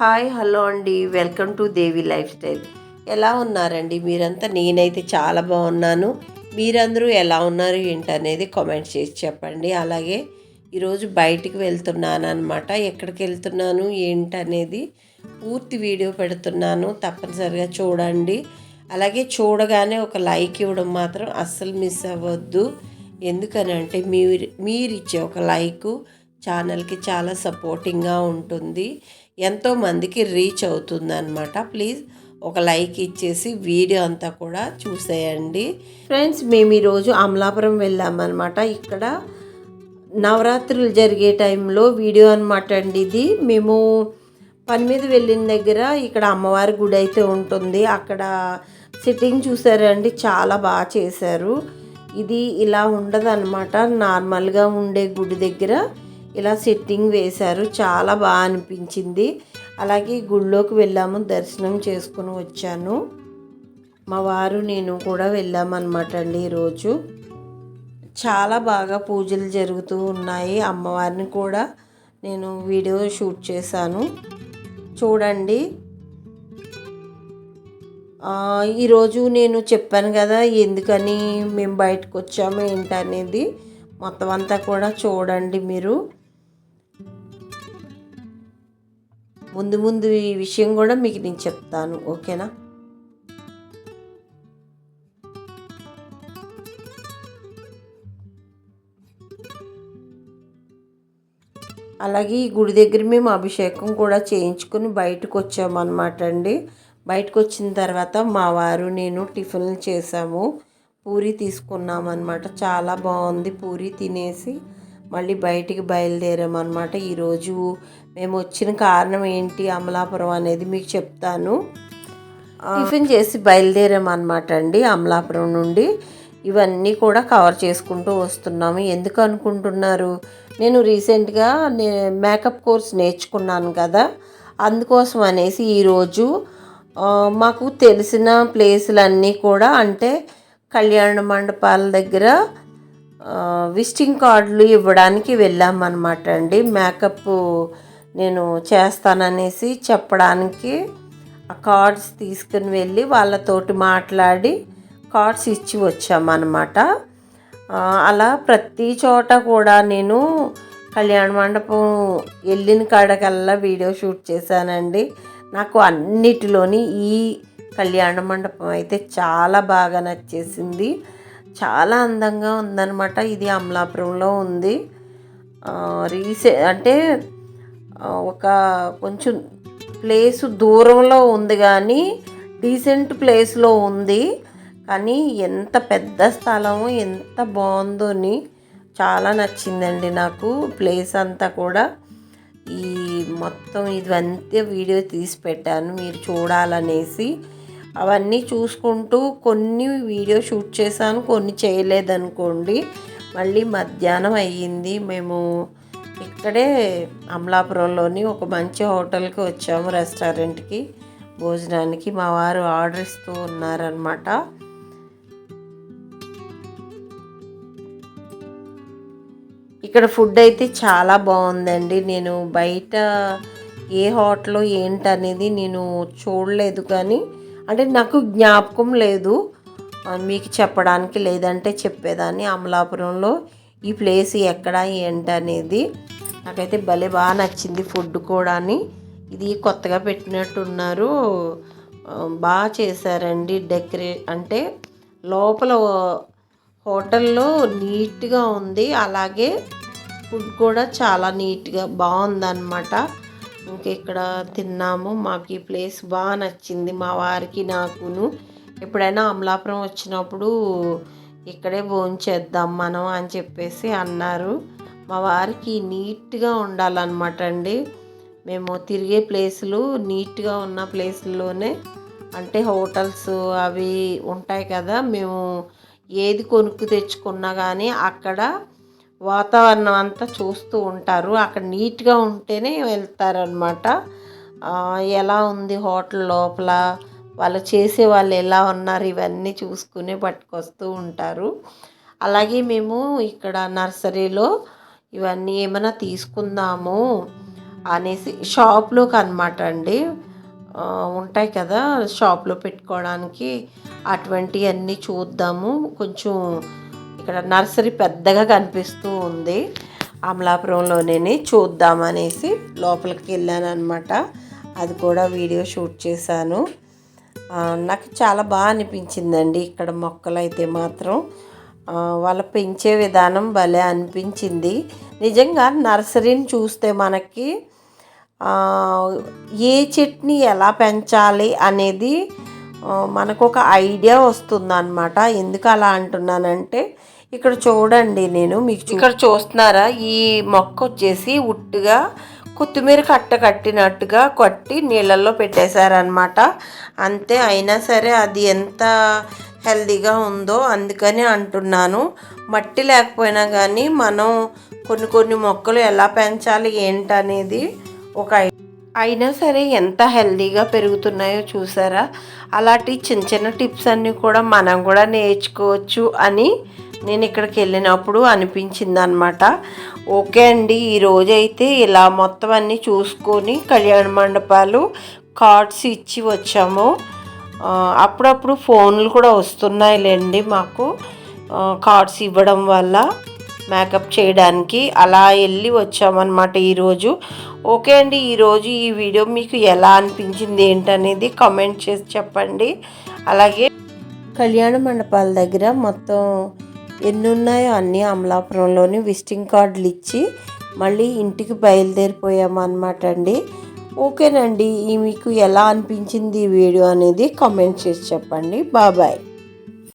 Hi hello అండి. Welcome to Devi lifestyle. ఎలా ఉన్నారండి? మీరంతా? నేనైతే చాలా బాగున్నాను. మీరందరూ ఎలా ఉన్నారు ఏంటనేది కామెంట్ చేసి చెప్పండి. అలాగే ఈరోజు బయటికి వెళ్తున్నాను అనమాట ఎక్కడికి వెళ్తున్నాను ఏంటనేది పూర్తి వీడియో పెడుతున్నాను. తప్పనిసరిగా చూడండి. అలాగే చూడగానే ఒక లైక్ ఇవ్వడం మాత్రం అస్సలు మిస్ అవ్వద్దు. ఎందుకనంటే మీరు మీరు ఇచ్చే ఒక లైక్ ఛానల్కి చాలా సపోర్టింగ్గా ఉంటుంది. ఎంతోమందికి రీచ్ అవుతుంది అనమాట ప్లీజ్ ఒక లైక్ ఇచ్చేసి వీడియో అంతా కూడా చూసేయండి. ఫ్రెండ్స్ మేము ఈరోజు అమలాపురం వెళ్ళామన్నమాట. ఇక్కడ నవరాత్రులు జరిగే టైంలో వీడియో అనమాట అండి ఇది. మేము పని మీద వెళ్ళిన దగ్గర ఇక్కడ అమ్మవారి గుడి అయితే ఉంటుంది. అక్కడ సిట్టింగ్ చూసారండి చాలా బాగా చేశారు. ఇది ఇలా ఉండదు అనమాట నార్మల్గా ఉండే గుడి దగ్గర. ఇలా సెట్టింగ్ వేశారు. చాలా బాగా అనిపించింది. అలాగే గుళ్ళోకి వెళ్ళాము. దర్శనం చేసుకుని వచ్చాను. మా వారు నేను కూడా వెళ్ళామన్నమాట అండి ఈరోజు. చాలా బాగా పూజలు జరుగుతూ ఉన్నాయి. అమ్మవారిని కూడా నేను వీడియో షూట్ చేశాను. చూడండి. ఈరోజు నేను చెప్పాను కదా ఎందుకని మేము బయటకు వచ్చాము ఏంటనేది. మొత్తం అంతా కూడా చూడండి మీరు. ముందు ముందు ఈ విషయం కూడా మీకు నేను చెప్తాను ఓకేనా? అలాగే ఈ గుడి దగ్గర మేము అభిషేకం కూడా చేయించుకుని బయటకు వచ్చామన్నమాట అండి. బయటకు వచ్చిన తర్వాత మా వారు నేను టిఫిన్లు చేసాము. పూరి తీసుకున్నామన్నమాట. చాలా బాగుంది. పూరి తినేసి మళ్ళీ బయటికి బయలుదేరామన్నమాట. ఈరోజు మేము వచ్చిన కారణం ఏంటి అమలాపురం అనేది మీకు చెప్తాను. టిఫిన్ చేసి బయలుదేరామన్నమాట అండి అమలాపురం నుండి. ఇవన్నీ కూడా కవర్ చేసుకుంటూ వస్తున్నాము. ఎందుకు అనుకుంటున్నారు? నేను రీసెంట్గా నే మేకప్ కోర్స్ నేర్చుకున్నాను కదా. అందుకోసం అనేసి ఈరోజు మాకు తెలిసిన ప్లేసులన్నీ కూడా అంటే కళ్యాణ మండపాల దగ్గర విజిటింగ్ కార్డులు ఇవ్వడానికి వెళ్ళామన్నమాట అండి. మేకప్ నేను చేస్తాననేసి చెప్పడానికి ఆ కార్డ్స్ తీసుకుని వెళ్ళి వాళ్ళతోటి మాట్లాడి కార్డ్స్ ఇచ్చి వచ్చామన్నమాట. అలా ప్రతి చోట కూడా నేను కళ్యాణ మండపం వెళ్ళిన కాడకల్లా వీడియో షూట్ చేశానండి. నాకు అన్నిటిలోని ఈ కళ్యాణ మండపం అయితే చాలా బాగా నచ్చేసింది. చాలా అందంగా ఉందన్నమాట. ఇది అమలాపురంలో ఉంది. రీసే అంటే ఒక కొంచెం ప్లేస్ దూరంలో ఉంది కానీ డీసెంట్ ప్లేస్లో ఉంది. కానీ ఎంత పెద్ద స్థలము ఎంత బాగుందోని చాలా నచ్చిందండి నాకు ప్లేస్ అంతా కూడా. ఈ మొత్తం ఇదంతా వీడియో తీసి పెట్టాను. మీరు చూడాలనేసి. అవన్నీ చూసుకుంటూ కొన్ని వీడియో షూట్ చేశాను కొన్ని చేయలేదనుకోండి. మళ్ళీ మధ్యాహ్నం అయ్యింది. మేము ఇక్కడే అమలాపురంలోని ఒక మంచి హోటల్కి వచ్చాము రెస్టారెంట్కి. భోజనానికి మా వారు ఆర్డర్ ఇస్తూ ఉన్నారనమాట ఇక్కడ ఫుడ్ అయితే చాలా బాగుందండి. నేను బయట ఏ హోటల్ ఏంటనేది నేను చూడలేదు కానీ అంటే నాకు జ్ఞాపకం లేదు. మీకు చెప్పడానికి లేదంటే చెప్పేదాన్ని. అమలాపురంలో ఈ ప్లేస్ ఎక్కడ ఏంటి అనేది నాకైతే భలే బాగా నచ్చింది ఫుడ్ కూడాని ఇది కొత్తగా పెట్టినట్టున్నారు. బాగా చేశారండి డెకరే అంటే లోపల హోటల్లో నీట్గా ఉంది. అలాగే ఫుడ్ కూడా చాలా నీట్గా బాగుందన్నమాట. ఇంకా ఇక్కడ తిన్నాము. మాకు ఈ ప్లేస్ బాగా నచ్చింది మా వారికి నాకును. ఎప్పుడైనా అమలాపురం వచ్చినప్పుడు ఇక్కడే భోంచేద్దాం మనం అని చెప్పేసి అన్నారు. మా వారికి నీట్గా ఉండాలన్నమాట అండి. మేము తిరిగే ప్లేసులు నీట్గా ఉన్న ప్లేసుల్లోనే అంటే హోటల్స్ అవి ఉంటాయి కదా మేము ఏది కొనుక్కు తెచ్చుకున్నా కానీ అక్కడ వాతావరణం అంతా చూస్తూ ఉంటారు. అక్కడ నీట్గా ఉంటేనే వెళ్తారనమాట ఎలా ఉంది హోటల్ లోపల? వాళ్ళు చేసే వాళ్ళు ఎలా ఉన్నారు? ఇవన్నీ చూసుకుని పట్టుకొస్తూ ఉంటారు. అలాగే మేము ఇక్కడ నర్సరీలో ఇవన్నీ ఏమైనా తీసుకుందాము అనేసి షాప్లోకి అనమాట అండి ఉంటాయి కదా షాప్లో పెట్టుకోవడానికి అటువంటివన్నీ చూద్దాము. కొంచెం ఇక్కడ నర్సరీ పెద్దగా కనిపిస్తూ ఉంది. అమలాపురంలోనే చూద్దామనేసి లోపలికి వెళ్ళాను అనమాట అది కూడా వీడియో షూట్ చేశాను. నాకు చాలా బాగా అనిపించిందండి ఇక్కడ మొక్కలు అయితే మాత్రం వాళ్ళ పెంచే విధానం భలే అనిపించింది. నిజంగా నర్సరీని చూస్తే మనకి ఏ చెట్ని ఎలా పెంచాలి అనేది మనకు ఒక ఐడియా వస్తుంది అనమాట ఎందుకు అలా అంటున్నానంటే ఇక్కడ చూడండి నేను మీకు ఇక్కడ చూస్తున్నారా? ఈ మొక్క వచ్చేసి ఉట్టుగా కొత్తిమీర కట్ట కట్టినట్టుగా కొట్టి నీళ్ళల్లో పెట్టేశారనమాట అంతే అయినా సరే అది ఎంత హెల్దీగా ఉందో అందుకని అంటున్నాను. మట్టి లేకపోయినా కానీ మనం కొన్ని కొన్ని మొక్కలు ఎలా పెంచాలి ఏంటనేది ఒక అయినా సరే ఎంత హెల్దీగా పెరుగుతున్నాయో చూసారా? అలాంటి చిన్న చిన్న టిప్స్ అన్నీ కూడా మనం కూడా నేర్చుకోవచ్చు అని నేను ఇక్కడికి వెళ్ళినప్పుడు అనిపించింది అనమాట ఓకే అండి ఈరోజైతే ఇలా మొత్తం అన్నీ చూసుకొని కళ్యాణ మండపాలు కార్డ్స్ ఇచ్చి వచ్చాము. అప్పుడప్పుడు ఫోన్లు కూడా వస్తున్నాయిలేండి మాకు. కార్డ్స్ ఇవ్వడం వల్ల మేకప్ చేయడానికి అలా వెళ్ళి వచ్చామన్నమాట ఈరోజు. ఓకే అండి ఈరోజు ఈ వీడియో మీకు ఎలా అనిపించింది ఏంటనేది కామెంట్ చేసి చెప్పండి. అలాగే కళ్యాణ మండపాల దగ్గర మొత్తం ఎన్ని ఉన్నాయో అన్నీ అమలాపురంలోని విజిటింగ్ కార్డులు ఇచ్చి మళ్ళీ ఇంటికి బయలుదేరిపోయాము అనమాట అండి. ఓకేనండి ఈ మీకు ఎలా అనిపించింది ఈ వీడియో అనేది కామెంట్ చేసి చెప్పండి. బాబాయ్